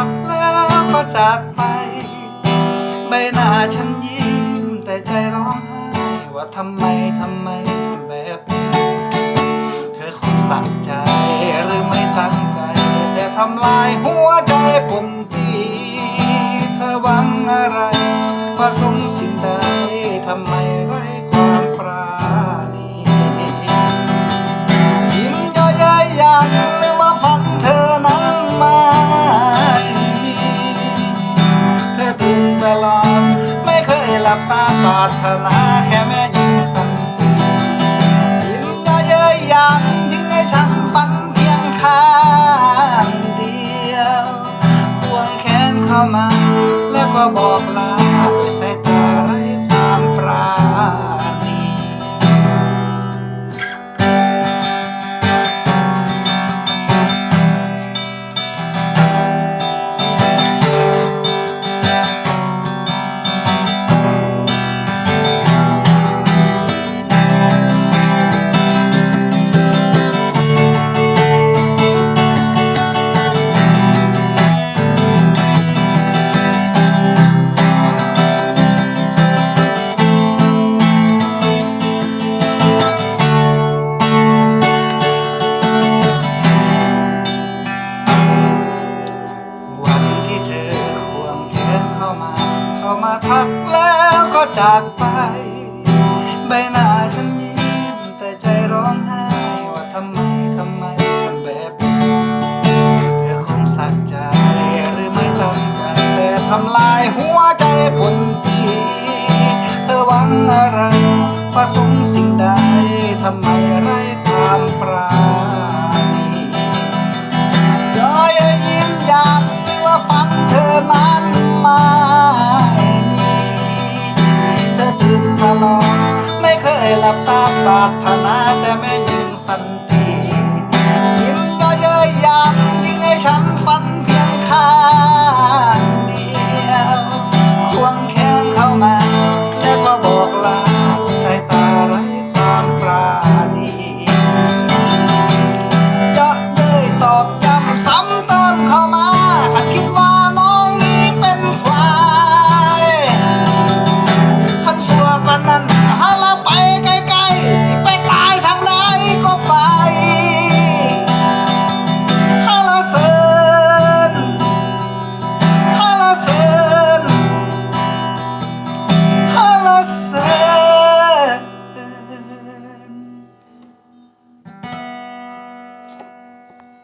มาทักแล้วก็จากไป ใบหน้าฉันยิ้มแต่ใจร้องไห้ว่าทำไมทำไมทำแบบนี้เธอคงสั่งใจหรือไม่ตั้งใจ แต่ทำลายหัวใจปนปี ลอด ไม่เคยหลับตาปรารถนาแค่แม่ยิ้มสันติยิ้มเยอะเย้ยยันยิ่งให้ฉันฝันเพียงข้างเดียวควงแขนเข้ามา แล้วก็บอกลา เข้ามา เข้ามาทักแล้วก็จากไป ใบหน้าฉันยิ้มแต่ใจร้องไห้ว่าทำไมทำไมทำแบบนี้เธอคงสักใจหรือไม่ตั้งใจแต่ทำลายหัวใจผลปีเธอหวังอะไรประสงค์สิ่งใดทำไมไร้ความปราณีย้อยยิ้มอยากว่าฝันเธอนั้น ลอไม่เคยหลับตาปรารถนาแต่ไม่ยิงสันติ